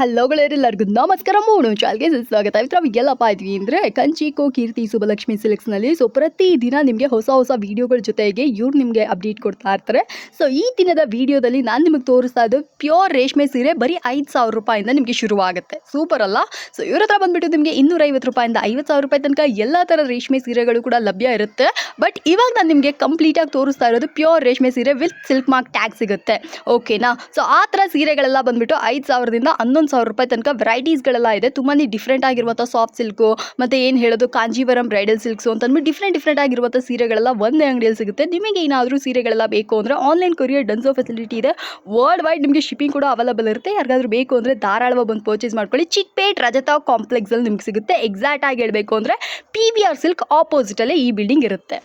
ಹಲೋಗಳೆಲ್ಲರಿಗೂ ನಮಸ್ಕಾರ, ಮೂಣು ಚಾಲ್ಗೆ ಸ್ವಾಗತ ನಾವು ಎಲ್ಲಪ್ಪ ಇದ್ವಿ ಅಂದರೆ ಕಂಚಿಕೋ ಕೀರ್ತಿ ಸುಬಲಕ್ಷ್ಮಿ ಸಿಲ್ಕ್ಸ್ನಲ್ಲಿ ಸೊ ಪ್ರತಿದಿನ ನಿಮಗೆ ಹೊಸ ಹೊಸ ವೀಡಿಯೋಗಳ ಜೊತೆಗೆ ಇವ್ರು ನಿಮಗೆ ಅಪ್ಡೇಟ್ ಕೊಡ್ತಾ ಇರ್ತಾರೆ. ಸೊ ಈ ದಿನದ ವಿಡಿಯೋದಲ್ಲಿ ನಾನು ನಿಮಗೆ ತೋರಿಸ್ತಾ ಇದ್ದು ಪ್ಯೂರ್ ರೇಷ್ಮೆ ಸೀರೆ ಬರೀ ಐದು ಸಾವಿರ ರೂಪಾಯಿಂದ ನಿಮಗೆ ಶುರುವಾಗುತ್ತೆ. ಸೂಪರ್ ಅಲ್ಲ? ಸೊ ಇವ್ರ ಹತ್ರ ಬಂದ್ಬಿಟ್ಟು ನಿಮಗೆ ಇನ್ನೂರೈವತ್ತು ರೂಪಾಯಿಂದ ಐವತ್ತು ಸಾವಿರ ರೂಪಾಯಿ ತನಕ ಎಲ್ಲ ಥರ ರೇಷ್ಮೆ ಸೀರೆಗಳು ಕೂಡ ಲಭ್ಯ ಇರುತ್ತೆ. ಬಟ್ ಇವಾಗ ನಾನು ನಿಮಗೆ ಕಂಪ್ಲೀಟಾಗಿ ತೋರಿಸ್ತಾ ಇರೋದು ಪ್ಯೂರ್ ರೇಷ್ಮೆ ಸೀರೆ ವಿತ್ ಸಿಲ್ಕ್ ಮಾರ್ಕ್ ಟ್ಯಾಗ್ ಸಿಗುತ್ತೆ. ಓಕೆನಾ ಸೊ ಆ ಥರ ಸೀರೆಗಳೆಲ್ಲ ಬಂದ್ಬಿಟ್ಟು ಐದು ಸಾವಿರದಿಂದ ಹನ್ನೊಂದು ಸಾವಿರ ರೂಪಾಯಿ ತನಕ ವೆರೈಟೀಸ್ಗಳೆಲ್ಲ ಇದೆ. ತುಂಬಾ ಡಿಫ್ರೆಂಟ್ ಆಗಿರುವಂಥ ಸಾಫ್ಟ್ ಸಿಲ್ಕು ಮತ್ತು ಏನು ಹೇಳೋದು ಕಾಂಜೀವರಂ ಬ್ರೈಡಲ್ ಸಿಲ್ಕ್ಸು ಅಂತ ಅಂದ್ಬಿಟ್ಟು ಡಿಫ್ರೆಂಟ್ ಡಿಫ್ರೆಂಟ್ ಆಗಿರುವಂಥ ಸೀರೆಗಳೆಲ್ಲ ಒಂದೇ ಅಂಗಡಿಯಲ್ಲಿ ಸಿಗುತ್ತೆ. ನಿಮಗೆ ಏನಾದರೂ ಸೀರೆಗಳೆಲ್ಲ ಬೇಕು ಅಂದರೆ ಆನ್ಲೈನ್ ಕೊರಿಯರ್ ಡನ್ಸೋ ಫೆಸಿಲಿಟಿ ಇದೆ. ವರ್ಲ್ಡ್ ವೈಡ್ ನಿಮಗೆ ಶಿಪ್ಪಿಂಗ್ ಕೂಡ ಅವೈಲಬಲ್ ಇರುತ್ತೆ. ಯಾರಿಗಾದ್ರೂ ಬೇಕು ಅಂದರೆ ಧಾರಾಳವಾಗಿ ಬಂದು ಪರ್ಚೇಸ್ ಮಾಡ್ಕೊಳ್ಳಿ. ಚಿಕ್ಪೇಟ್ ರಜತಾ ಕಾಂಪ್ಲೆಕ್ಸಲ್ಲಿ ನಿಮ್ಗೆ ಸಿಗುತ್ತೆ. ಎಕ್ಸಾಕ್ಟ್ ಆಗಿ ಹೇಳಬೇಕು ಅಂದರೆ ಪಿ ವಿ ಆರ್ ಸಿಲ್ಕ್ ಆಪೋಸಿಟಲ್ಲೇ ಈ ಬಿಲ್ಡಿಂಗ್ ಇರುತ್ತೆ.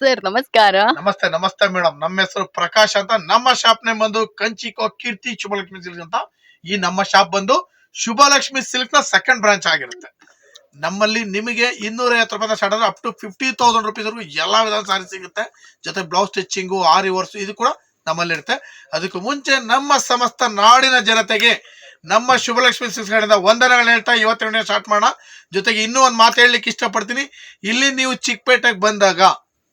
ಸರ್ ನಮಸ್ಕಾರ. ನಮಸ್ತೆ ನಮಸ್ತೆ ಮೇಡಮ್. ನಮ್ಮ ಹೆಸರು ಪ್ರಕಾಶ್ ಅಂತ. ನಮ್ಮ ಶಾಪ್ ನೇಮ್ ಬಂದು ಕಂಚಿಕೋ ಕೀರ್ತಿ ಶುಭಲಕ್ಷ್ಮಿ ಸಿಲ್ಕ್ ಅಂತ ಈ ನಮ್ಮ ಶಾಪ್ ಬಂದು ಶುಭಲಕ್ಷ್ಮಿ ಸಿಲ್ಕ್ನ ಸೆಕೆಂಡ್ ಬ್ರಾಂಚ್ ಆಗಿರುತ್ತೆ. ನಮ್ಮಲ್ಲಿ ನಿಮಗೆ ಇನ್ನೂರ ಐವತ್ತು ರೂಪಾಯಿ ಸ್ಟಾರ್ಟ್ ಆದ್ರೆ up to fifty thousand rupees ವರೆಗೂ ಎಲ್ಲಾ ವಿಧದ ಸಾರಿ ಸಿಗುತ್ತೆ. ಜೊತೆ ಬ್ಲೌಸ್ ಸ್ಟಿಚಿಂಗು ಆರಿ ವರ್ಸ್ ಇದು ಕೂಡ ನಮ್ಮಲ್ಲಿರುತ್ತೆ ಅದಕ್ಕೂ ಮುಂಚೆ ನಮ್ಮ ಸಮಸ್ತ ನಾಡಿನ ಜನತೆಗೆ ನಮ್ಮ ಶುಭಲಕ್ಷ್ಮಿ ಕಡೆಯಿಂದ ವಂದನೆಗಳನ್ನ ಹೇಳ್ತಾ ಇವತ್ತೆರಡನೇ ಸ್ಟಾರ್ಟ್ ಮಾಡೋಣ. ಜೊತೆಗೆ ಇನ್ನೂ ಒಂದು ಮಾತು ಹೇಳಲಿಕ್ಕೆ ಇಷ್ಟಪಡ್ತೀನಿ. ಇಲ್ಲಿ ನೀವು ಚಿಕ್ಕಪೇಟೆಗೆ ಬಂದಾಗ,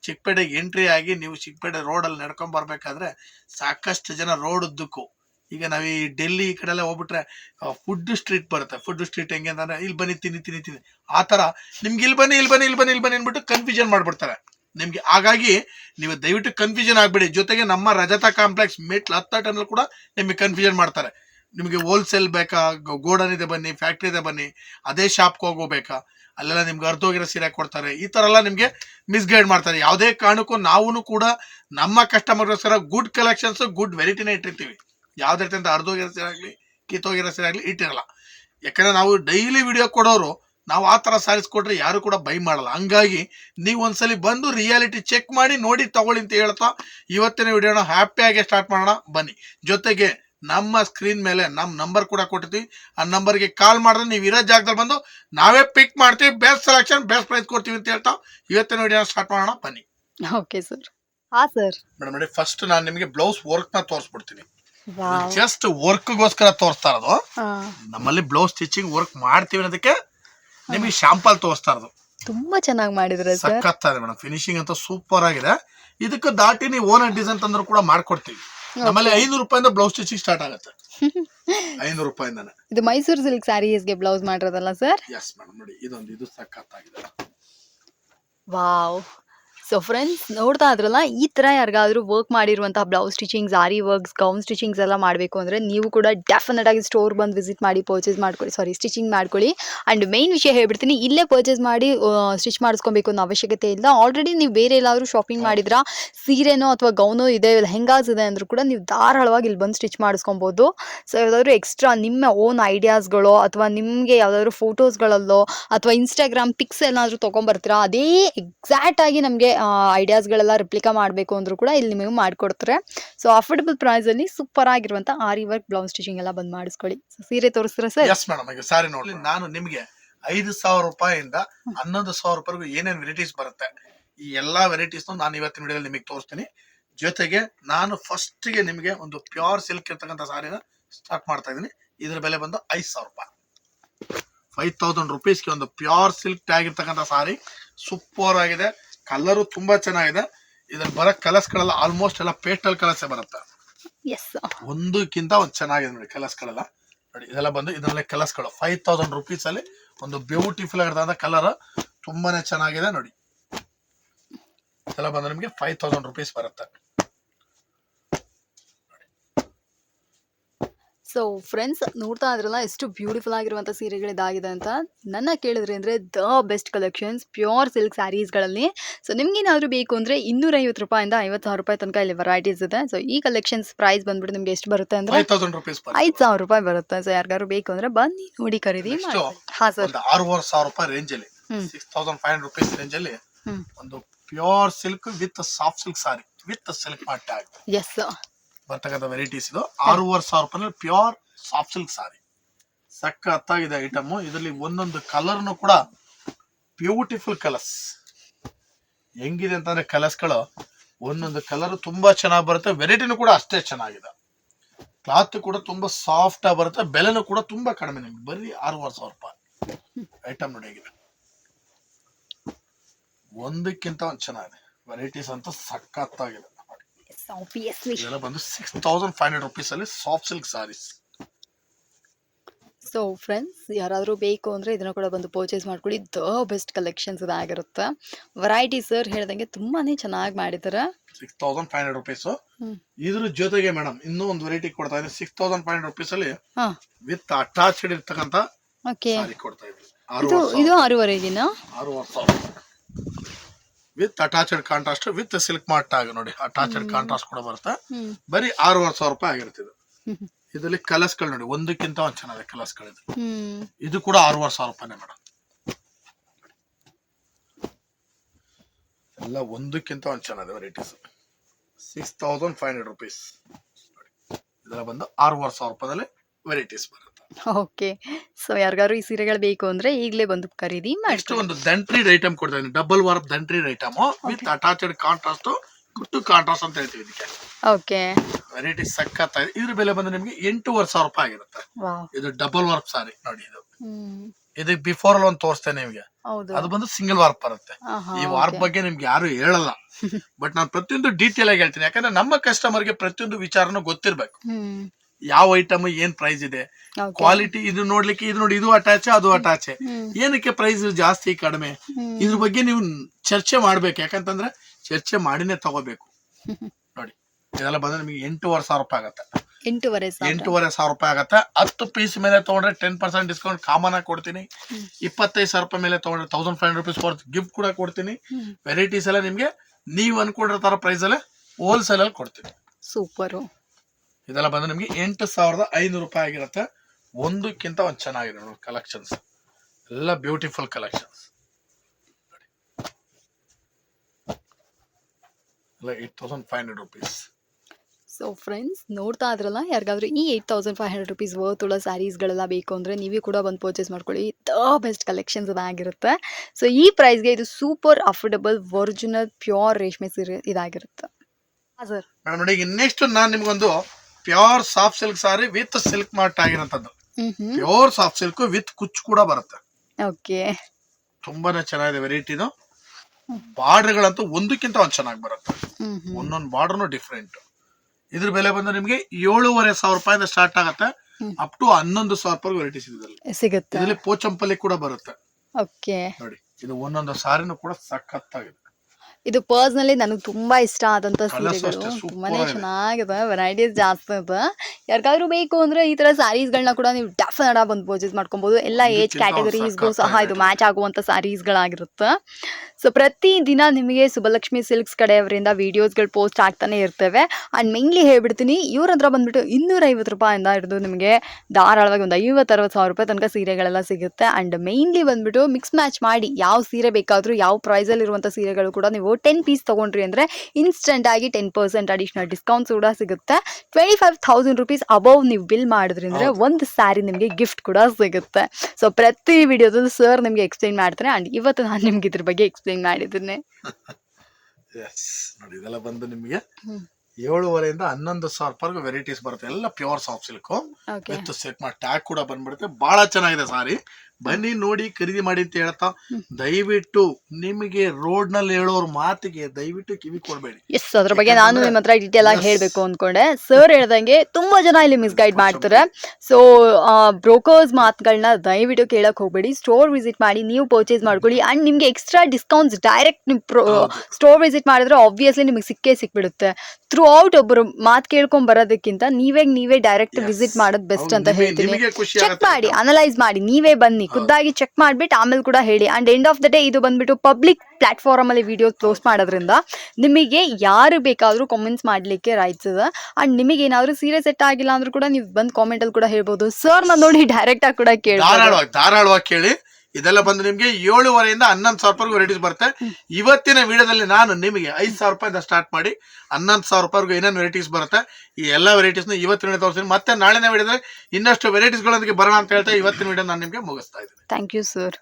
ಚಿಕ್ಕಪೇಟೆಗೆ ಎಂಟ್ರಿ ಆಗಿ ನೀವು ಚಿಕ್ಕಪೇಟೆ ರೋಡಲ್ಲಿ ನಡ್ಕೊಂಡ್ ಬರಬೇಕಾದ್ರೆ ಸಾಕಷ್ಟು ಜನ ರೋಡ್ ಉದ್ದಕ್ಕೂ ಈಗ ನಾವು ಈ ಡೆಲ್ಲಿ ಈ ಕಡೆ ಎಲ್ಲ ಹೋಗ್ಬಿಟ್ರೆ ಫುಡ್ ಸ್ಟ್ರೀಟ್ ಬರುತ್ತೆ. ಫುಡ್ ಸ್ಟ್ರೀಟ್ ಹೆಂಗೆ ಅಂದ್ರೆ ಇಲ್ಲಿ ಬನ್ನಿ, ತಿನ್ನಿ ತಿನ್ನಿ ತಿನ್ನಿ. ಆ ತರ ನಿಮ್ಗೆ ಇಲ್ಲಿ ಬನ್ನಿ ಇಲ್ಲಿ ಬನ್ನಿ ಇಲ್ಲಿ ಬನ್ನಿ ಇಲ್ಲಿ ಬನ್ನಿ ಅಂದ್ಬಿಟ್ಟು ಕನ್ಫ್ಯೂಷನ್ ಮಾಡ್ಬಿಡ್ತಾರೆ. ನಿಮ್ಗೆ ಹಾಗಾಗಿ ನೀವು ದಯವಿಟ್ಟು ಕನ್ಫ್ಯೂಷನ್ ಆಗಬೇಡಿ. ಜೊತೆಗೆ ನಮ್ಮ ರಜತಾ ಕಾಂಪ್ಲೆಕ್ಸ್ ಮೆಟ್ಲು ಹತ್ತ ಟನ್ನಲ್ಲಿ ಕೂಡ ನಿಮಗೆ ಕನ್ಫ್ಯೂಷನ್ ಮಾಡ್ತಾರೆ. ನಿಮಗೆ ಹೋಲ್ಸೇಲ್ ಬೇಕಾ? ಗೋಡನ್ ಇದೆ ಬನ್ನಿ ಫ್ಯಾಕ್ಟ್ರಿ ಇದೆ ಬನ್ನಿ, ಅದೇ ಶಾಪ್ಗೆ ಹೋಗೋಬೇಕಾ? ಅಲ್ಲೆಲ್ಲ ನಿಮ್ಗೆ ಅರ್ಧೋಗಿರೋ ಸೀರೆ ಕೊಡ್ತಾರೆ. ಈ ಥರ ಎಲ್ಲ ನಿಮಗೆ ಮಿಸ್ಗೈಡ್ ಮಾಡ್ತಾರೆ. ಯಾವುದೇ ಕಾರಣಕ್ಕೂ ನಾವು ಕೂಡ ನಮ್ಮ ಕಸ್ಟಮರ್ಗೋಸ್ಕರ ಗುಡ್ ಕಲೆಕ್ಷನ್ಸ್ ಗುಡ್ ವೆರೈಟಿನ ಇಟ್ಟಿರ್ತೀವಿ. ಯಾವ್ದೇ ರೀತಿ ಅಂತ ಅರ್ಧೋಗಿರೋ ಸೀರೆ ಆಗಲಿ ಕಿತ್ತೋಗಿರೋ ಸೀರೆ ಆಗಲಿ ಇಟ್ಟಿರಲ್ಲ. ಯಾಕಂದ್ರೆ ನಾವು ಡೈಲಿ ವಿಡಿಯೋ ಕೊಡೋರು ನಾವು ಆ ಥರ ಸಾರೀಸ್ ಕೊಟ್ರೆ ಯಾರು ಕೂಡ ಬೈ ಮಾಡಲ್ಲ. ಹಂಗಾಗಿ ನೀವು ಒಂದ್ಸಲಿ ಬಂದು ರಿಯಾಲಿಟಿ ಚೆಕ್ ಮಾಡಿ ನೋಡಿ ತಗೊಳ್ಳಿ ಅಂತ ಹೇಳ್ತಾ ಇವತ್ತಿನ ವಿಡಿಯೋನ ಹ್ಯಾಪಿಯಾಗಿ ಸ್ಟಾರ್ಟ್ ಮಾಡೋಣ. ಬನ್ನಿ. ಜೊತೆಗೆ ನಮ್ಮ ಸ್ಕ್ರೀನ್ ಮೇಲೆ ನಮ್ಮ ನಂಬರ್ ಕೂಡ ಕೊಟ್ಟಿರ್ತೀವಿ ಆ ನಂಬರ್ಗೆ ಕಾಲ್ ಮಾಡಿದ್ರೆ ನೀವು ಇರೋ ಜಾಗದಲ್ಲಿ ಬಂದು ನಾವೇ ಪಿಕ್ ಮಾಡ್ತೀವಿ. ಬೆಸ್ಟ್ ಸೆಲೆಕ್ಷನ್ ಬೆಸ್ಟ್ ಪ್ರೈಸ್ ಕೊಡ್ತೀವಿ ಅಂತ ಹೇಳ್ತಾ ಇವತ್ತಿನ ವಿಡಿಯೋನ ಸ್ಟಾರ್ಟ್ ಮಾಡೋಣ. ಬನ್ನಿ. ಓಕೆ ಸರ್ ಹಾಂ ಸರ್ ಮೇಡಮ್ ನೋಡಿ ಫಸ್ಟ್ ನಾನು ನಿಮಗೆ ಬ್ಲೌಸ್ ವರ್ಕ್ನ ತೋರಿಸ್ಬಿಡ್ತೀನಿ. ಜಸ್ಟ್ ವರ್ಕ್ಗೋಸ್ಕರ ತೋರಿಸ್ತಾ ಇರೋದು. ನಮ್ಮಲ್ಲಿ ಬ್ಲೌಸ್ ಸ್ಟಿಚಿಂಗ್ ವರ್ಕ್ ಮಾಡ್ತೀವಿ ಅನ್ನೋದಕ್ಕೆ ನಿಮಗೆ ಶಾಂಪಲ್ ತೋರಿಸ್ತಾ ಇರೋದು. ತುಂಬಾ ಚೆನ್ನಾಗಿ ಮಾಡಿದ್ರೆ ಸಖತ್ತಾಗಿದೆ ಮೇಡಮ್. ಫಿನಿಶಿಂಗ್ ಅಂತ ಸೂಪರ್ ಆಗಿದೆ. ಇದಕ್ಕೆ ದಾಟಿ ನೀವು ಓನರ್ ಡಿಸೈನ್ ತಂದ್ರು ಕೂಡ ಮಾಡ್ಕೊಡ್ತೀವಿ. ನಮ್ಮಲ್ಲಿ ಐನೂರು ರೂಪಾಯಿಂದ ಬ್ಲೌಸ್ ಸ್ಟಿಚಿಂಗ್ ಸ್ಟಾರ್ಟ್ ಆಗುತ್ತೆ. ಐನೂರು ರೂಪಾಯಿಂದಾನೆ. ಇದು ಮೈಸೂರು ಸಿಲ್ಕ್ ಸ್ಯಾರೀಸ್ಗೆ ಬ್ಲೌಸ್ ಮಾಡಿರೋದಲ್ಲ ಸರ್? ಎಸ್ ಮೇಡಮ್ ನೋಡಿ ಇದೊಂದು ಇದು ಸಖತ್ತಾಗಿದೆ. ವಾವ್ ಸೊ ಫ್ರೆಂಡ್ಸ್ ನೋಡ್ತಾ ಇದ್ರಲ್ಲ ಈ ಥರ ಯಾರಿಗಾದರೂ ವರ್ಕ್ ಮಾಡಿರುವಂತಹ blouse stitchings aari works gown stitchings ಎಲ್ಲ ಮಾಡಬೇಕು ಅಂದರೆ ನೀವು ಕೂಡ ಡೆಫಿನೆಟ್ ಆಗಿ ಸ್ಟೋರ್ ಬಂದು ವಿಸಿಟ್ ಮಾಡಿ ಪರ್ಚೇಸ್ ಮಾಡ್ಕೊಳ್ಳಿ. ಸಾರಿ ಸ್ಟಿಚಿಂಗ್ ಮಾಡ್ಕೊಳ್ಳಿ. ಆ್ಯಂಡ್ ಮೇನ್ ವಿಷಯ ಹೇಳ್ಬಿಡ್ತೀನಿ ಇಲ್ಲೇ ಪರ್ಚೇಸ್ ಮಾಡಿ ಸ್ಟಿಚ್ ಮಾಡಿಸ್ಕೊಬೇಕು ಅನ್ನೋ ಅವಶ್ಯಕತೆ ಇಲ್ಲ. ಆಲ್ರೆಡಿ ನೀವು ಬೇರೆ ಎಲ್ಲಾದರೂ ಶಾಪಿಂಗ್ ಮಾಡಿದ್ರಾ ಸೀರೆನೋ ಅಥವಾ ಗೌನೋ ಇದೆ ಲೆಹಂಗಾಸ್ ಇದೆ ಅಂದರೂ ಕೂಡ ನೀವು ಧಾರಾಳವಾಗಿ ಇಲ್ಲಿ ಬಂದು ಸ್ಟಿಚ್ ಮಾಡಿಸ್ಕೊಬೋದು. ಸೊ ಯಾವುದಾದ್ರು ಎಕ್ಸ್ಟ್ರಾ ನಿಮ್ಮ ಓನ್ ಐಡಿಯಾಸ್ಗಳೋ ಅಥವಾ ನಿಮಗೆ ಯಾವುದಾದ್ರು ಫೋಟೋಸ್ಗಳಲ್ಲೋ ಅಥವಾ ಇನ್ಸ್ಟಾಗ್ರಾಮ್ ಪಿಕ್ಸ್ ಏನಾದರೂ ತೊಗೊಂಬರ್ತೀರಾ ಅದೇ ಎಕ್ಸಾಕ್ಟ್ ಆಗಿ ನಮಗೆ ಐಡಿಯಾಸ್ಗಳೆಲ್ಲ ರಿಪ್ಲಿಕಾ ಮಾಡಬೇಕು ಅಂದರೂ ಕೂಡ ಇಲ್ಲಿ ನಿಮಗೆ ಮಾಡಿಕೊಡ್ತಾರೆ. ಸೊ ಅಫೋರ್ಡಬಲ್ ಪ್ರೈಸಲ್ಲಿ ಸೂಪರ್ ಆಗಿರುವಂಥ ಆರಿ ವರ್ಕ್ ಬ್ಲೌಸ್ ಸ್ಟಿಚಿಂಗ್ ಎಲ್ಲ ಬಂದು ಮಾಡಿಸ್ಕೊಳ್ಳಿ. ಸೊ ಸೀರೆ ತೋರಿಸ್ತೀರಾ ಸರ್? ಎಸ್ ಮೇಡಮ್ ಈಗ ಸಾರಿ ನೋಡಿ ನಾನು ನಿಮಗೆ ಐದು ಸಾವಿರ ರೂಪಾಯಿಂದ ಹನ್ನೊಂದು ಸಾವಿರ ರೂಪಾಯಿಗೂ ಏನೇನು ವೆರೈಟೀಸ್ ಬರುತ್ತೆ ಈ ಎಲ್ಲಾ ವೆರೈಟೀಸ್ ನಾನು ಇವತ್ತಿನ ವಿಡಿಯೋದಲ್ಲಿ ನಿಮಗೆ ತೋರಿಸ್ತೀನಿ. ಜೊತೆಗೆ ನಾನು ಫಸ್ಟ್ಗೆ ನಿಮಗೆ ಒಂದು ಪ್ಯೂರ್ ಸಿಲ್ಕ್ ಇರ್ತಕ್ಕಂಥ ಸಾರಿನ ಸ್ಟಾರ್ಟ್ ಮಾಡ್ತಾ ಇದ್ದೀನಿ. ಇದ್ರ ಬೆಲೆ ಬಂದು ಐದು ಸಾವಿರ ರೂಪಾಯಿ. ಫೈವ್ ತೌಸಂಡ್ ರುಪೀಸ್ಗೆ ಒಂದು ಪ್ಯೂರ್ ಸಿಲ್ಕ್ ಟ್ಯಾಗ್ ಇರ್ತಕ್ಕಂಥ ಸಾರಿ ಸೂಪರ್ ಆಗಿದೆ. ಕಲರು ತುಂಬಾ ಚೆನ್ನಾಗಿದೆ. ಇದ್ರಲ್ಲಿ ಬರೋ ಕಲರ್ಸ್ಗಳೆಲ್ಲ ಆಲ್ಮೋಸ್ಟ್ ಎಲ್ಲ ಪೇಸ್ಟಲ್ ಕಲರ್ಸೇ ಬರುತ್ತೆ. ಒಂದಕ್ಕಿಂತ ಒಂದು ಚೆನ್ನಾಗಿದೆ ನೋಡಿ ಕಲರ್ಸ್ಗಳೆಲ್ಲ ನೋಡಿ ಇದೆಲ್ಲ ಬಂದು ಇದರಲ್ಲೇ ಕಲರ್ಸ್ಗಳು ಫೈವ್ ತೌಸಂಡ್ ರುಪೀಸ್ ಅಲ್ಲಿ ಒಂದು ಬ್ಯೂಟಿಫುಲ್ ಆಗಿರ್ತಕ್ಕಂಥ ಕಲರ್ ತುಂಬಾನೇ ಚೆನ್ನಾಗಿದೆ ನೋಡಿ. ಇದೆಲ್ಲ ಬಂದು ನಿಮಗೆ ಫೈವ್ ತೌಸಂಡ್ ರುಪೀಸ್ ಬರುತ್ತೆ. ಸೊ ಫ್ರೆಂಡ್ಸ್ ನೋಡ್ತಾ ಇದ್ರಲ್ಲ ಎಷ್ಟು ಬ್ಯೂಟಿಫುಲ್ ಆಗಿರುವಂಥ ಸೀರೆಗಳು ಇದಾಗಿದೆ ಅಂತ. ನನ್ನ ಕೇಳಿದ್ರೆ ಅಂದರೆ the best collections pure silk ಸ್ಯಾರೀಸ್ಗಳಲ್ಲಿ so ನಿಮ್ಗೇನಾದರೂ ಬೇಕು ಅಂದರೆ ಇನ್ನೂರೈವತ್ತು ರೂಪಾಯಿಂದ ಐವತ್ತು ಸಾವಿರ ರೂಪಾಯಿ ತನಕ ಇಲ್ಲಿ ವೆರೈಟೀಸ್ ಇದೆ. ಸೊ ಈ ಕಲೆಕ್ಷನ್ಸ್ ಪ್ರೈಸ್ ಬಂದ್ಬಿಟ್ಟು ನಿಮ್ಗೆ ಎಷ್ಟು ಬರುತ್ತೆ ಅಂದರೆ ಐದು ಸಾವಿರ ರೂಪಾಯಿ ಬರುತ್ತೆ. ಸೊ ಯಾರಿಗಾರು ಬೇಕು ಅಂದರೆ ಬನ್ನಿ ನೋಡಿ ಖರೀದಿ ಹಾಂ ಸರ್ ಆರೂವರೆ ಸಾವಿರ ರೂಪಾಯಿ ರೇಂಜಲ್ಲಿ. Six thousand five hundred rupees ಒಂದು pure silk with soft silk sari with silk ಮಾಡ್ತಾ ಇದೆ ಎಸ್ ಬರ್ತಕ್ಕಂಥ ವೆರೈಟೀಸ್ ಇದು. ಆರೂವರೆ ಸಾವಿರ ರೂಪಾಯಿ ಪ್ಯೂರ್ ಸಾಫ್ಟ್ ಸಿಲ್ಕ್ ಸಾರಿ ಸಖತ್ತಾಗಿದೆ ಐಟಮ್ ಇದರಲ್ಲಿ ಒಂದೊಂದು ಕಲರ್ನು ಕೂಡ ಬ್ಯೂಟಿಫುಲ್ ಕಲರ್ಸ್ ಹೆಂಗಿದೆ ಅಂತಂದ್ರೆ ಕಲರ್ಸ್ಗಳು ಒಂದೊಂದು ಕಲರ್ ತುಂಬಾ ಚೆನ್ನಾಗಿ ಬರುತ್ತೆ. ವೆರೈಟಿನೂ ಕೂಡ ಅಷ್ಟೇ ಚೆನ್ನಾಗಿದೆ. ಕ್ಲಾತ್ ಕೂಡ ತುಂಬಾ ಸಾಫ್ಟ್ ಆಗಿ ಬರುತ್ತೆ. ಬೆಲೆನೂ ಕೂಡ ತುಂಬಾ ಕಡಿಮೆ ನಿಮ್ಗೆ. ಬರೀ ಆರೂವರೆ ಸಾವಿರ ರೂಪಾಯಿ ಐಟಮ್ ನೋಡಿ ಹೇಗಿದೆ ಒಂದಕ್ಕಿಂತ ಒಂದು ಚೆನ್ನಾಗಿದೆ. ವೆರೈಟೀಸ್ ಅಂತ ಸಖತ್ತಾಗಿದೆ ಆಬ್ವಿಯಸ್ಲಿ ಇದೆಲ್ಲ ಬಂದು six thousand five hundred soft silk saris so friends ಯಾರಾದರೂ ಬೇಕು ಅಂದರೆ ಇದನ್ನು ಕೂಡ ಬಂದು ಪರ್ಚೇಸ್ ಮಾಡ್ಕೊಳ್ಳಿ. ದ ಬೆಸ್ಟ್ ಕಲೆಕ್ಷನ್ಸ್ ಇದಾಗಿರುತ್ತೆ ವೆರೈಟಿ ಸರ್ ಹೇಳ್ದಂಗೆ ತುಂಬಾ ಚೆನ್ನಾಗಿ ಮಾಡಿದ್ದಾರೆ? Six thousand five hundred rupees. ಇದ್ರ ಜೊತೆಗೆ ಮೇಡಮ್ ಇನ್ನೂ ಒಂದು ವೆರೈಟಿ ಕೊಡ್ತಾ ಇದ್ದೀನಿ. Six thousand five hundred rupees ಅಲ್ಲಿ ಹಾಂ. ವಿತ್ ಅಟ್ಯಾಚ್ಡ್ ಇರ್ತಕ್ಕಂಥ ಓಕೆ ಕೊಡ್ತಾ ಇದ್ದೀನಿ. ಇದು ಆರೂವರೆ ಇದು ಆರೂವರೆಗಿನ? ಆರೂವರೆ ಸಾವಿರ with attached contrast with silk mart ಆಗ ನೋಡಿ ಅಟಾಚೆಡ್ ಕಾಂಟ್ರಾಸ್ಟ್ ಕೂಡ ಬರುತ್ತೆ. ಬರೀ ಆರೂವರೆ ಸಾವಿರ ರೂಪಾಯಿ ಆಗಿರುತ್ತೆ ಇದು ಇದರಲ್ಲಿ ಕಲರ್ಸ್ಗಳು ನೋಡಿ ಒಂದಕ್ಕಿಂತ ಒಂದು ಚೆನ್ನಾಗಿದೆ ಕಲರ್ಸ್ಗಳು ಇದು. ಇದು ಕೂಡ ಆರೂವರೆ ಸಾವಿರ ರೂಪಾಯಿನೇ ಮೇಡಮ್ ಎಲ್ಲ ಒಂದಕ್ಕಿಂತ ಒಂದು ಚೆನ್ನಾಗಿದೆ varieties six thousand five hundred rupees ಇದರ ಬಂದು ಆರೂವರೆ ಸಾವಿರ ರೂಪಾಯಿದಲ್ಲಿ ವೆರೈಟೀಸ್ ಬರುತ್ತೆ. ಓಕೆ. ಸೊ ಯಾರಿಗಾರು ಈ ಸೀರೆಗಳು ಬೇಕು ಅಂದ್ರೆ ಈಗಲೇ ಬಂದು ಖರೀದಿ ನೆಕ್ಸ್ಟ್ ಮಾಡಿ ಒಂದು ದಂಟ್ರಿಡ್ ಐಟಮ್ ಕೊಡ್ತಾ ಇದ್ದೀನಿ. ಡಬಲ್ ವಾರ್ಪ್ ದಂಟ್ರಿ ಐಟಮ್ ವಿತ್ ಅಟ್ಯಾಚ್ಡ್ ಕಾಂಟ್ರಾಸ್ಟ್ ಕುಟ್ಟು ಕಾಂಟ್ರಾಸ್ಟ್ ಅಂತ ಹೇಳ್ತೀವಿ ಇದಕ್ಕೆ. ಓಕೆ. ವೆರೈಟಿ ಸಖತ್ ಇದ್ರ ಬೆಲೆ ಬಂದು ನಿಮಗೆ ಎಂಟೂವರೆ ಸಾವಿರ ರೂಪಾಯಿ ಆಗಿರುತ್ತೆ. ವಾವ್. ಇದು ಡಬಲ್ ವಾರ್ಪ್ ಸಾರಿ ನೋಡಿ ಇದು. ಇದು ಬಿಫೋರ್ ಅಲ್ಲಿ ಒಂದು ತೋರಿಸ್ತೇನೆ ನಿಮಗೆ. ಹೌದು. ಅದು ಬಂದು ಸಿಂಗಲ್ ವಾರ್ಪ್ ಬರುತ್ತೆ. ಆಹಾ, ಈ ವಾರ್ಪ್ ಬಗ್ಗೆ ನಿಮ್ಗೆ ಯಾರು ಹೇಳಲ್ಲ. ಬಟ್ ನಾನು ಪ್ರತಿಯೊಂದು ಡೀಟೇಲ್ ಆಗಿ ಹೇಳ್ತೀನಿ. ಯಾಕಂದ್ರೆ ನಮ್ಮ ಕಸ್ಟಮರ್ಗೆ ಪ್ರತಿಯೊಂದು ವಿಚಾರನೂ ಗೊತ್ತಿರ್ಬೇಕು. ಹ್ಮ್. ಯಾವ ಐಟಮ್ ಏನ್ ಪ್ರೈಸ್ ಇದೆ? ಕ್ವಾಲಿಟಿ ಇದು ನೋಡ್ಲಿಕ್ಕೆ ಇದು ನೋಡಿ ಇದು ಅಟ್ಯಾಚ್ ಅದು ಅಟ್ಯಾಚ್ ಏನಕ್ಕೆ ಪ್ರೈಸ್ ಜಾಸ್ತಿ ಕಡಿಮೆ. ಇದ್ರ ಬಗ್ಗೆ ನೀವು ಚರ್ಚೆ ಮಾಡ್ಬೇಕು. ಯಾಕಂತಂದ್ರೆ ಚರ್ಚೆ ಮಾಡಿನೇ ತಗೋಬೇಕು. ನೋಡಿ ಇದೆಲ್ಲ ಬಂದ್ರೆ ನಿಮಗೆ ಎಂಟೂವರೆ ಸಾವಿರ ರೂಪಾಯಿ ಆಗತ್ತೆ. ಎಂಟೂವರೆ ಸಾವಿರ. ಎಂಟೂವರೆ ಸಾವಿರ ರೂಪಾಯಿ ಆಗತ್ತೆ. ಹತ್ತು ಪೀಸ್ ಮೇಲೆ ತಗೊಂಡ್ರೆ ಟೆನ್ ಪರ್ಸೆಂಟ್ ಡಿಸ್ಕೌಂಟ್ ಕಾಮನ್ ಆಗಿ ಕೊಡ್ತೀನಿ. ಇಪ್ಪತ್ತೈದು ಸಾವಿರ ರೂಪಾಯಿ ಮೇಲೆ ತಗೊಂಡ್ರೆ thousand five hundred rupees for gift ಕೂಡ ಕೊಡ್ತೀನಿ. ವೆರೈಟೀಸ್ ಎಲ್ಲ ನಿಮ್ಗೆ ನೀವು ಅನ್ಕೊಂಡಿರ್ತಾರ ಪ್ರೈಸ್ ಅಲ್ಲೇ ಹೋಲ್ಸೇಲ್ ಅಲ್ಲಿ ಕೊಡ್ತೀನಿ. ಸೂಪರು ಇದೆಲ್ಲ ಬಂದು ನಿಮ್ಗೆ ಎಂಟು ಸಾವಿರದ ಐನೂರು ರೂಪಾಯಿ ಆಗಿರುತ್ತೆ. ಒಂದಕ್ಕಿಂತ ಒಂದು ಚೆನ್ನಾಗಿದೆ ನೋಡಿ ಕಲೆಕ್ಷನ್ಸ್ ಎಲ್ಲ ಬ್ಯೂಟಿಫುಲ್ ಕಲೆಕ್ಷನ್ಸ್ ಎಲ್ಲ eight thousand five hundred rupees so friends ನೋಡ್ತಾ ಇದ್ರಲ್ಲ ಯಾರಿಗಾದ್ರೂ ಈ eight thousand five hundred rupees worth ಉಳ್ಳ ಸ್ಯಾರೀಸ್ಗಳೆಲ್ಲ ಬೇಕು ಅಂದರೆ ನೀವೇ ಕೂಡ ಬಂದು ಪರ್ಚೇಸ್ ಮಾಡ್ಕೊಳ್ಳಿ. ದ ಬೆಸ್ಟ್ ಕಲೆಕ್ಷನ್ಸ್ ಅದಾಗಿರುತ್ತೆ ಸೊ ಈ ಪ್ರೈಸ್ಗೆ ಇದು ಸೂಪರ್ ಅಫೋರ್ಡಬಲ್ ಒರಿಜಿನಲ್ ಪ್ಯೂರ್ ರೇಷ್ಮೆ ಸೀರೆ ಇದಾಗಿರುತ್ತೆ. ಹಾಂ ಸರ್ ಮೇಡಮ್ ನೋಡಿ ಈಗ ನೆಕ್ಸ್ಟ್ ನಾನು ನಿಮ್ಗೊಂದು pure soft silk sari with silk mart ಆಗಿರೋಂಥದ್ದು. Pure soft silk with ಕುಚ್ ಕೂಡ ಬರುತ್ತೆ. ಓಕೆ. ತುಂಬಾನೇ ಚೆನ್ನಾಗಿದೆ ವೆರೈಟಿದು ಬಾರ್ಡರ್ಗಳಂತೂ ಒಂದಕ್ಕಿಂತ ಒಂದು ಚೆನ್ನಾಗಿ ಬರುತ್ತೆ. ಒಂದೊಂದು ಬಾರ್ಡರ್ನು ಡಿಫ್ರೆಂಟ್ ಇದ್ರ ಬೆಲೆ ಬಂದು ನಿಮಗೆ ಏಳುವರೆ ಸಾವಿರ ರೂಪಾಯಿಂದ ಸ್ಟಾರ್ಟ್ ಆಗುತ್ತೆ. ಅಪ್ ಟು ಹನ್ನೊಂದು ಸಾವಿರ ರೂಪಾಯಿ ವೆರೈಟೀಸ್ ಇದರಲ್ಲಿ. ಸಿಗುತ್ತೆ. ಇದರಲ್ಲಿ ಪೋಚಂಪಲ್ಲಿ ಕೂಡ ಬರುತ್ತೆ. ಓಕೆ. ನೋಡಿ ಇದು ಒಂದೊಂದು ಸಾರಿನೂ ಕೂಡ ಸಖತ್ತಾಗಿದೆ. ಇದು ಪರ್ಸ್ನಲಿ ನನಗೆ ತುಂಬಾ ಇಷ್ಟ ಆದಂತ Colours ಸೀರೆಗಳು. ತುಂಬಾನೇ ಚೆನ್ನಾಗಿದೆ. ವೆರೈಟೀಸ್ ಜಾಸ್ತಿ ಇದೆ ಯಾರಿಗಾದ್ರೂ ಬೇಕು ಅಂದ್ರೆ ಈ ತರ ಸ್ಯಾರೀಸ್ಗಳನ್ನ ಕೂಡ ನೀವು ಡೆಫಿನೆಟ್ ಆಗಿ ಬಂದು ಪರ್ಚೇಸ್ ಮಾಡ್ಕೊಬಹುದು ಎಲ್ಲ ಏಜ್ ಕ್ಯಾಟಗರೀಸ್ಗೂ ಸಹ ಇದು. ಮ್ಯಾಚ್ ಆಗುವಂತ ಸ್ಯಾರೀಸ್ಗಳಾಗಿರುತ್ತೆ ಸೊ ಪ್ರತಿ ದಿನ ನಿಮಗೆ ಸುಬಲಕ್ಷ್ಮಿ ಸಿಲ್ಕ್ಸ್ ಕಡೆಯವರಿಂದ ವಿಡಿಯೋಸ್ಗಳು ಪೋಸ್ಟ್ ಆಗ್ತಾನೆ ಇರ್ತವೆ. ಅಂಡ್ ಮೇನ್ಲಿ ಹೇಳ್ಬಿಡ್ತೀನಿ ಇವ್ರ ಹತ್ರ ಬಂದ್ಬಿಟ್ಟು ಇನ್ನೂರ ಐವತ್ತು ರೂಪಾಯಿಂದ ಹಿಡಿದು ನಿಮಗೆ ಧಾರಾಳವಾಗಿ ಒಂದು ಐವತ್ತು ಅರವತ್ತು ಸಾವಿರ ರೂಪಾಯಿ ತನಕ ಸೀರೆಗಳೆಲ್ಲ ಸಿಗುತ್ತೆ. ಅಂಡ್ ಮೇನ್ಲಿ ಬಂದ್ಬಿಟ್ಟು ಮಿಕ್ಸ್ ಮ್ಯಾಚ್ ಮಾಡಿ ಯಾವ ಸೀರೆ ಬೇಕಾದರೂ ಯಾವ ಇರುವಂತ ಸೀರೆಗಳು ಕೂಡ ನೀವು ಟೆನ್ ಪೀಸ್ ತೊಗೊಂಡ್ರಿ ಅಂದರೆ ಇನ್ಸ್ಟೆಂಟ್ ಆಗಿ ಟೆನ್ ಪರ್ಸೆಂಟ್ ಅಡಿಷನಲ್ ಡಿಸ್ಕೌಂಟ್ಸ್ ಕೂಡ ಸಿಗುತ್ತೆ. Twenty five thousand rupees above ನೀವು ಬಿಲ್ ಮಾಡಿದ್ರಿ ಅಂದರೆ ಒಂದು ಸ್ಯಾರಿ ನಿಮಗೆ ಗಿಫ್ಟ್ ಕೂಡ ಸಿಗುತ್ತೆ. ಸೊ ಪ್ರತಿ ವಿಡಿಯೋದಲ್ಲೂ ಸರ್ ನಿಮಗೆ ಎಕ್ಸ್ಪ್ಲೈನ್ ಮಾಡ್ತಾರೆ ಆ್ಯಂಡ್ ಇವತ್ತು ನಾನು ನಿಮ್ಗೆ ಇದ್ರ ಬಗ್ಗೆ ಎಕ್ಸ್ಪ್ಲೈನ್ ಮಾಡಿದ್ದೀನಿ ಎಸ್ ನೋಡಿ ಇದೆಲ್ಲ ಬಂದು ನಿಮಗೆ. ಏಳುವರೆಯಿಂದ ಹನ್ನೊಂದು ಸಾವಿರ ರೂಪಾಯಿಗೂ ವೆರೈಟೀಸ್ ಬರುತ್ತೆ. ಎಲ್ಲ pure soft silk with set ಮಾಡಿ ಟ್ಯಾಗ್ ಕೂಡ ಬಂದ್ಬಿಡುತ್ತೆ. ಬಹಳ ಚೆನ್ನಾಗಿದೆ ಸಾರಿ ಬನ್ನಿ ನೋಡಿ ಖರೀದಿ ಮಾಡಿ ಅಂತ ಹೇಳ್ತಾ ದಯವಿಟ್ಟು ನಿಮಗೆ ರೋಡ್ನಲ್ಲಿ ಹೇಳೋರ್ ಮಾತಿಗೆ ದಯವಿಟ್ಟು ಕಿವಿ ಕೊಡಬೇಡಿ. ಎಸ್ ಅದ್ರ ಬಗ್ಗೆ ನಾನು ನಿಮ್ಮ ಹತ್ರ ಡೀಟೇಲ್ ಆಗಿ ಹೇಳ್ಬೇಕು ಅನ್ಕೊಂಡೆ. ಸರ್ ಹೇಳ್ದಂಗೆ ತುಂಬಾ ಜನ ಇಲ್ಲಿ ಮಿಸ್ ಗೈಡ್ ಮಾಡ್ತಾರೆ. ಸೊ ಬ್ರೋಕರ್ಸ್ ಮಾತುಗಳನ್ನ ದಯವಿಟ್ಟು ಕೇಳಕ್ ಹೋಗ್ಬೇಡಿ. ಸ್ಟೋರ್ ವಿಸಿಟ್ ಮಾಡಿ ನೀವು ಪರ್ಚೇಸ್ ಮಾಡ್ಕೊಳ್ಳಿ. ಅಂಡ್ ನಿಮ್ಗೆ ಎಕ್ಸ್ಟ್ರಾ ಡಿಸ್ಕೌಂಟ್ಸ್ ಡೈರೆಕ್ಟ್ ನಿಮ್. ಸ್ಟೋರ್ ವಿಸಿಟ್ ಮಾಡಿದ್ರೆ ಆಬ್ವಿಯಸ್ಲಿ ನಿಮಗೆ ಸಿಕ್ಕೇ ಸಿಕ್ಬಿಡುತ್ತೆ. ಥ್ರೂ ಔಟ್ ಒಬ್ಬರು ಮಾತು ಕೇಳ್ಕೊಂಡ್ ಬರೋದಕ್ಕಿಂತ ನೀವೇ ನೀವೇ ಡೈರೆಕ್ಟ್. ವಿಸಿಟ್ ಮಾಡೋದು ಬೆಸ್ಟ್ ಅಂತ ಹೇಳ್ತೀನಿ. ಚೆಕ್ ಮಾಡಿ. ಅನಲೈಸ್ ಮಾಡಿ. ನೀವೇ ಬನ್ನಿ. ಖುದ್ದಾಗಿ ಚೆಕ್ ಮಾಡ್ಬಿಟ್ಟು ಆಮೇಲೆ ಕೂಡ ಹೇಳಿ. And end of the day ಇದು ಬಂದ್ಬಿಟ್ಟು ಪಬ್ಲಿಕ್ ಪ್ಲಾಟ್ಫಾರ್ಮ್ ಅಲ್ಲಿ ವಿಡಿಯೋ ಕ್ಲೋಸ್ ಮಾಡೋದ್ರಿಂದ ನಿಮಗೆ ಯಾರು ಬೇಕಾದ್ರೂ ಕಾಮೆಂಟ್ಸ್ ಮಾಡ್ಲಿಕ್ಕೆ ರೈಟ್ಸ್ ಇದೆ. ಅಂಡ್ ನಿಮಗೆ ಏನಾದರೂ ಸೀರೆ ಸೆಟ್ ಆಗಿಲ್ಲ ಅಂದ್ರೂ ಕೂಡ ನೀವು ಬಂದ್ ಕಾಮೆಂಟ್ ಅಲ್ಲಿ ಕೂಡ ಹೇಳ್ಬೋದು. ಸರ್ ನಾನು ನೋಡಿ ಡೈರೆಕ್ಟ್ ಆಗಿ ಕೂಡ ಕೇಳಿ ಧಾರಾಳವಾಗಿ ಕೇಳಿ. ಇದೆಲ್ಲ ಬಂದು ನಿಮ್ಗೆ ಏಳುವರೆಯಿಂದ ಹನ್ನೊಂದು ಸಾವಿರ ರೂಪಾಯಿ ವೆರೈಟೀಸ್ ಬರುತ್ತೆ. ಇವತ್ತಿನ ವಿಡಿಯೋದಲ್ಲಿ ನಾನು ನಿಮಗೆ ಐದು ಸಾವಿರ ರೂಪಾಯಿಂದ ಸ್ಟಾರ್ಟ್ ಮಾಡಿ ಹನ್ನೊಂದು ಸಾವಿರ ರೂಪಾಯಿಗೂ ಏನೇನು ವೆರೈಟೀಸ್ ಬರುತ್ತೆ ಈ ಎಲ್ಲ ವೆರೈಟೀಸ್ನ ಇವತ್ತಿನ ತೋರಿಸ್ತೀನಿ. ಮತ್ತೆ ನಾಳೆನೇ ವಿಡಿಯೋದಲ್ಲಿ ಇನ್ನಷ್ಟು ವೆರೈಟೀಸ್ಗಳೊಂದಿಗೆ ಬರೋಣ ಅಂತ ಹೇಳ್ತಾ ಇವತ್ತಿನ ವಿಡಿಯೋ ನಾನು ನಿಮಗೆ ಮುಗಿಸ್ತಾ ಇದ್ದೀನಿ. Thank you sir